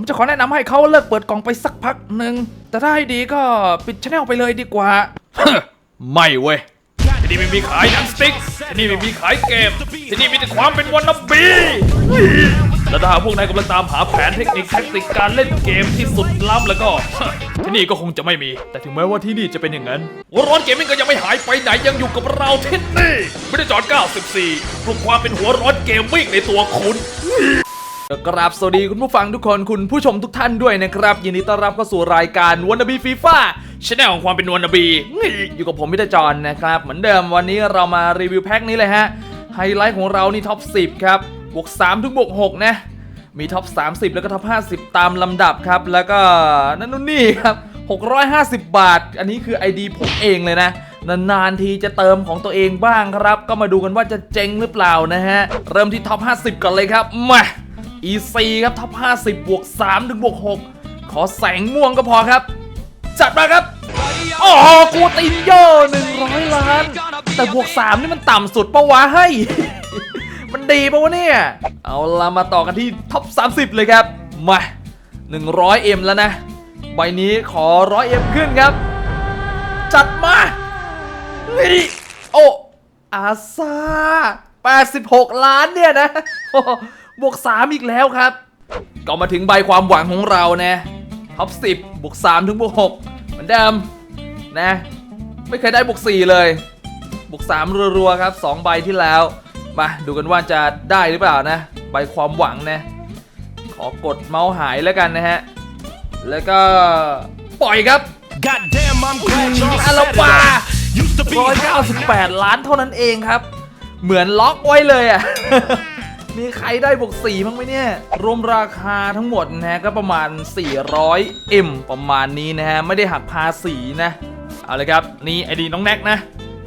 ผมจะขอแนะนำให้เขาเลิกเปิดกล่องไปสักพักหนึ่งแต่ถ้าให้ดีก็ปิดช anel ไปเลยดีกว่า ไม่เว้ยที่นี่ไม่มีขายหนังสติ๊กที่นี่ไม่มีขายเกม ที่นี่มีแต่ความเป็นวันนบีแล้วถ้าหากพวกนายกำลังตามหาแผนเทคนิคแท็กติกการเล่นเกมที่สุดล้ำแล้วก็ ที่นี่ก็คงจะไม่มี แต่ถึงแม้ว่าที่นี่จะเป็นอย่างนั้นหัวร้อนเกมมิ่งก็ยังไม่หายไปไหนยังอยู่กับเราที่นี่ไม่ได้จอด 94ปลุกความเป็นหัวร้อนเกมมิ่งในตัวคุณ กราบสวัสดีคุณผู้ฟังทุกคนคุณผู้ชมทุกท่านด้วยนะครับ ยินดีต้อนรับเข้าสู่รายการวันนบีฟีฟ่าชแนลของความเป็นวันนบีอยู่กับผมมิตรจรนะครับ เหมือนเดิมวันนี้เรามารีวิวแพ็คนี้เลยฮะ ไฮไลท์ของเรานี่ท็อป 10 ครับ บวก 3 ถึงบวก 6 นะ มีท็อป 30 แล้วก็ท็อป 50 ตามลำดับครับ แล้วก็นั่นนู่นนี่ครับ 650 บาท อันนี้คือ ID ผมเองเลยนะนานๆทีจะเติมของตัวเองบ้างครับ ก็มาดูกันว่าจะเจ๊งหรือเปล่านะฮะเริ่มที่ท็อป 50 ก่อนเลยครับมา EC ครับท็อป50 บวก3ถึงบวก6ขอแสงม่วงก็พอครับ จัดมาครับ โอ้โหกูตินโย่100 ล้าน แต่บวก 3 นี่มันต่ำสุดปะวะเฮ้มันดีปะวะเนี่ย เอาละมาต่อกันที่ท็อป 30 เลยครับ มา 100M แล้วนะ ใบนี้ขอ 100M ขึ้นครับ จัดมานี่โอ้อาซา86 ล้านเนี่ยนะ บวก 3 อีกแล้วครับ ก็มาถึงใบความหวังของเรานะท็อป10บวก3ถึงบวก6เหมือนเดิมนะ ไม่เคยได้บวก4 เลยบวก3รัวๆครับ 2 ใบที่แล้ว มาดูกันว่าจะได้หรือเปล่านะ ใบความหวังนะขอกดเมาส์หายแล้วกันนะฮะ แล้วก็ปล่อยครับ Goddamn, I'm glad y'all อา said ลา it ปา all. Used to be 198 ล้านเท่านั้นเองครับ เหมือนล็อกไว้เลยอะ มีใครได้บวก4บ้างไหมเนี่ย รวมราคาทั้งหมดนะฮะก็ประมาณ 400 M ประมาณนี้นะฮะ ไม่ได้หักภาษีนะ เอาเลยครับ นี่ไอดีน้องแน็กนะ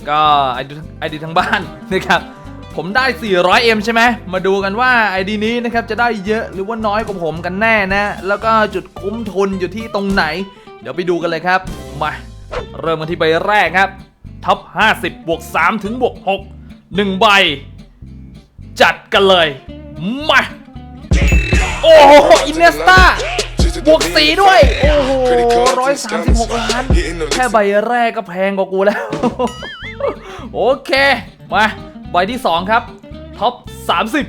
ก็ไอดีไอดีทั้งบ้านนะครับผมได้ 400M ใช่ไหม มาดูกันว่า ID นี้นะครับ จะได้เยอะหรือว่าน้อยกว่าผมกันแน่นะ แล้วก็จุดคุ้มทุนอยู่ที่ตรงไหน เดี๋ยวไปดูกันเลยครับ มา เริ่มกันที่ใบแรกครับ ท็อป 50 บวก 3 ถึงบวก 6 1 ใบ จัดกันเลย มา โอ้โห อินเนสตาบวกสีด้วย โอ้โหร้อยสามสิบหกล้าน แค่ใบแรกก็แพงกว่ากูแล้ว โอเค มา ใบที่2ครับ ท็อป30บ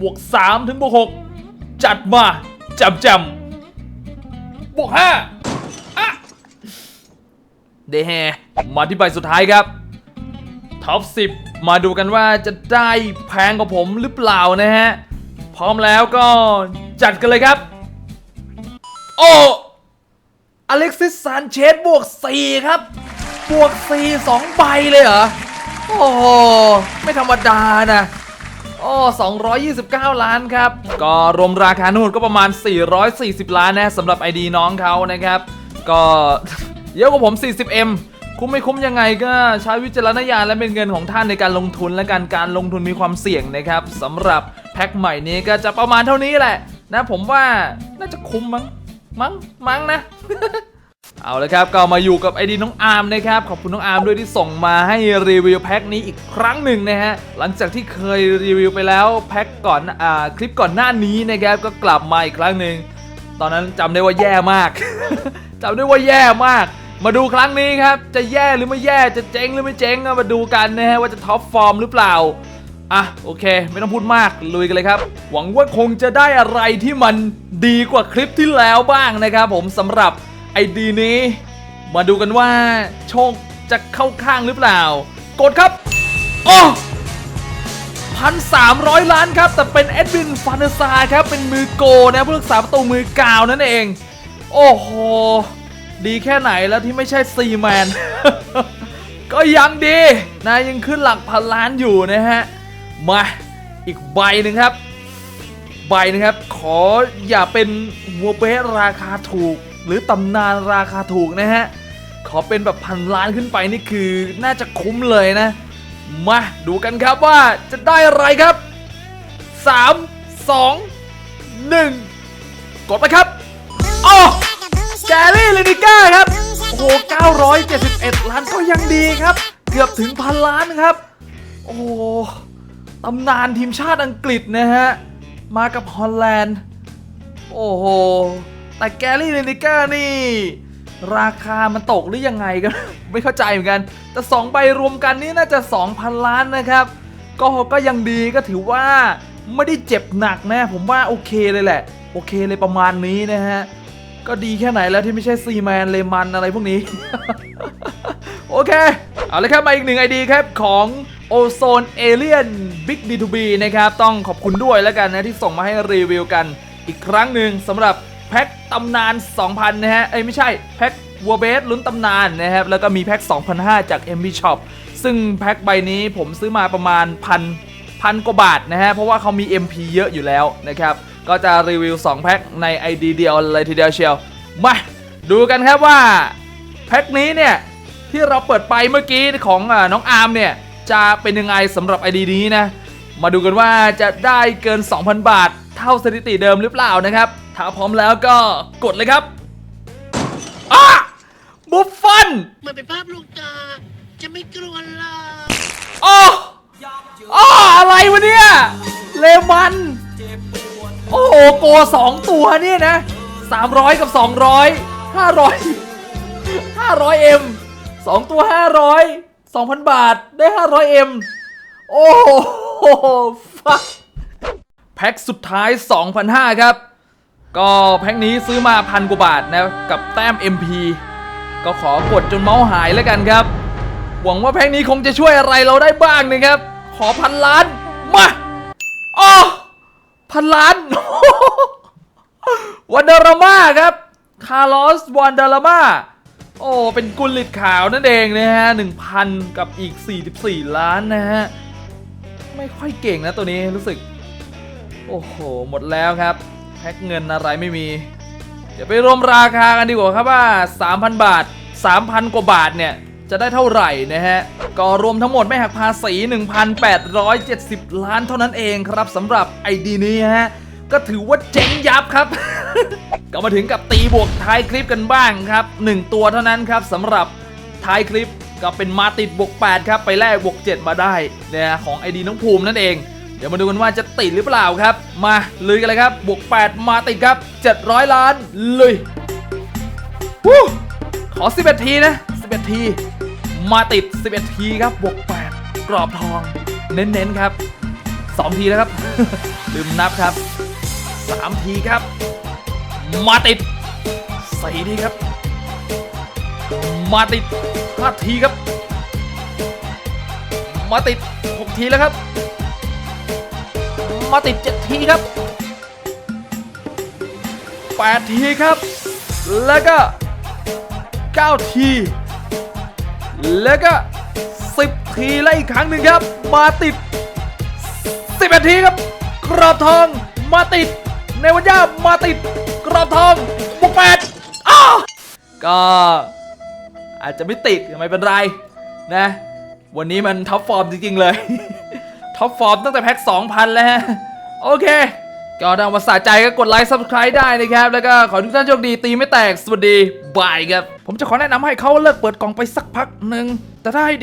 บวก3ถึงบวก6จัดมาจำจำบวก5อะเดฮมาที่ใบสุดท้ายครับ ท็อป10 มาดูกันว่าจะได้แพงกว่าผมหรือเปล่านะฮะ พร้อมแล้วก็จัดกันเลยครับ โอ้อเล็กซิสซานเชสบวก 4 ครับ บวก 4 2 ใบเลยเหรอ โอ้โห ไม่ธรรมดานะโอ้229 ล้านครับ ก็รวมราคาทั้งหมดก็ประมาณ 440 ล้านนะสำหรับ ID น้องเขานะครับ ก็เยอะกว่าผม 40M คุ้มไม่คุ้มยังไงก็ใช้วิจารณญาณและเป็นเงินของท่านในการลงทุนและการการลงทุนมีความเสี่ยงนะครับสำหรับแพ็คใหม่นี้ก็จะประมาณเท่านี้แหละ นะผมว่าน่าจะคุ้มมั้งมั้งมั้งนะ เอาลยครับก็มาอยู่กับไอดีน้องอาร์มนะครับขอบคุณน้องอาร์มด้วยที่ส่งมาให้รีวิวแพ็คนี้อีกครั้งหนึ่งนะฮะหลังจากที่เคยรีวิวไปแล้วแพ็คก่อนอ่าคลิปก่อนหน้านี้นะครับก็กลับมาอีกครั้งหนึ่งตอนนั้นจำได้ว่าแย่มากจำได้ว่าแย่มาก มาดูครั้งนี้ครับ จะแย่หรือไม่แย่จะเจ๊งหรือไม่เจ๊งมาดูกันนะฮะว่าจะท็อปฟอร์มหรือเปล่าอะโอเค ไม่ต้องพูดมากลุยกันเลยครับ หวังว่าคงจะได้อะไรที่มันดีกว่าคลิปที่แล้วบ้างนะครับผมสำหรับไอดีนี้ มาดูกันว่าโชคจะเข้าข้างหรือเปล่า กดครับโอ้พันสามร้อยล้านครับ แต่เป็นเอ็ดวินฟานเดอร์ซาร์ครับ เป็นมือโกนะผู้รักษาประตูมือกาวนั่นเอง โอ้โห ดีแค่ไหนแล้วที่ไม่ใช่ซีแมนก็ยังดีนะยังขึ้นหลักพันล้านอยู่นะฮะ มาอีกใบหนึ่งครับ ใบหนะครับ ขออย่าเป็นหัวเป๊ะราคาถูก หรือตำนานราคาถูกนะฮะ ขอเป็นแบบพันล้านขึ้นไปนี่คือน่าจะคุ้มเลยนะ มาดูกันครับว่าจะได้อะไรครับ 3 2 1 กดไปครับอ๋อ แกรี่เลนิก้าครับ โอ้โห 971 ล้านก็ยังดีครับ เกือบถึงพันล้านครับ โอ้ตำนานทีมชาติอังกฤษนะฮะ มากับฮอลแลนด์ โอ้โห แต่แกรี่เลนิก้านี่ ราคามันตกหรือยังไงกันไม่เข้าใจเหมือนกัน แต่2ใบรวมกันนี่น่าจะ 2,000 ล้านนะครับ ก็ก็ยังดีก็ถือว่าไม่ได้เจ็บหนักนะ ผมว่าโอเคเลยแหละ โอเคเลยประมาณนี้นะฮะ ก็ดีแค่ไหนแล้วที่ไม่ใช่ซีแมนเลมันอะไรพวกนี้ โอเค เอาเลยครับมาอีกหนึ่งไอดีครับของโอโซนเอเลียนบิ๊กดีทูบีนะครับ ต้องขอบคุณด้วยแล้วกันนะที่ส่งมาให้รีวิวกันอีกครั้งหนึ่งสำหรับแพ็คตำนาน 2,000 นะฮะ เอ้ยไม่ใช่ แพ็ควัวเบสลุ้นตำนานนะครับ แล้วก็มีแพ็ค2,500 จาก MB Shop ซึ่งแพ็คใบนี้ผมซื้อมาประมาณพันพันกว่าบาทนะฮะ เพราะว่าเขามี MP เยอะอยู่แล้วนะครับ ก็จะรีวิว 2 แพ็คใน ID เดียวเลยทีเดียวเชียว มาดูกันครับว่า แพ็คนี้เนี่ย ที่เราเปิดไปเมื่อกี้ของอาน้องอาร์มเนี่ย จะเป็นยังไงสำหรับ ID นี้นะ มาดูกันว่าจะได้เกิน 2,000 บาท เท่าสถิติเดิมหรือเปล่านะครับ ถ้าพร้อมแล้วก็กดเลยครับอ้าบุฟฟอนมันเป็นภาพลูกตา จะไม่กลัวหรอกอ้ออ้ออะไรวะเนี่ย เลมัน โอ้โหโกสองตัวเนี่ยนะ300กับ200 500 500 m สองตัว500 2,000บาทได้500 m โอ้โหฟักแพ็คสุดท้าย 2,500 ครับ ก็แพ็คนี้ซื้อมาพันกว่าบาทนะ กับแต้ม MP ก็ขอกดจนเมาส์หายแล้วกันครับ หวังว่าแพ็คนี้คงจะช่วยอะไรเราได้บ้างนะครับ ขอพันล้าน มาอ๋อ พันล้านวันดารามาครับคาร์ลอสวันดารามาโอ้ เป็นกุลิตขาวนั่นเองนะฮะ 1,000 กับอีก 44 ล้านนะฮะ ไม่ค่อยเก่งนะตัวนี้รู้สึก โอ้โห หมดแล้วครับ แพ็คเงินอะไรไม่มี เดี๋ยวไปรวมราคากันดีกว่าครับว่า 3,000 บาท 3,000 กว่าบาทเนี่ย จะได้เท่าไหร่นะฮะ ก็รวมทั้งหมดไม่หักภาษี 1,870 ล้านเท่านั้นเองครับสำหรับไอดีนี้ฮะ ก็ถือว่าเจ๋งยับครับ ก็มาถึงกับตีบวกท้ายคลิปกันบ้างครับ 1 ตัวเท่านั้นครับสำหรับท้ายคลิปก็เป็นมาติดบวก 8 ครับ ไปแลกบวก 7 มาได้นะของไอดีน้องภูมินั่นเอง เดี๋ยวมาดูกันว่าจะติดหรือเปล่าครับ มาลุยกันเลยครับบวก 8 มาติดครับ 700 ล้านลุยขอ 11 ทีนะ 11 ที มาติด 11 ทีครับบวก8กรอบทอง เน้นๆครับ 2 ทีแล้วครับ ลืมนับครับ 3 ทีครับ มาติด4ทีครับ มาติด5ทีครับ มาติด 6 ทีแล้วครับ มาติด 7 ทีครับ 8 ทีครับ แล้วก็ 9 ที แล้วก็ 10 ทีและอีกครั้งหนึ่งครับ มาติด 11 ทีครับ กรอบทองมาติดในวันย่ามาติด กรอบทองบวกแปดอ้าก็อาจจะไม่ติดไม่เป็นไรนะ วันนี้มันท็อปฟอร์มจริงๆเลย ท็อปฟอร์มตั้งแต่แพ็ค 2,000 แล้วฮะโอเค ก็ดังภาษาใจก็กดไลค์ Subscribe ได้นะครับ แล้วก็ขอทุกท่านโชคดีตีไม่แตก สวัสดี บายครับ ผมจะขอแนะนำให้เขาเลิกเปิดกล่องไปสักพักหนึ่งแต่ถ้าให้ดี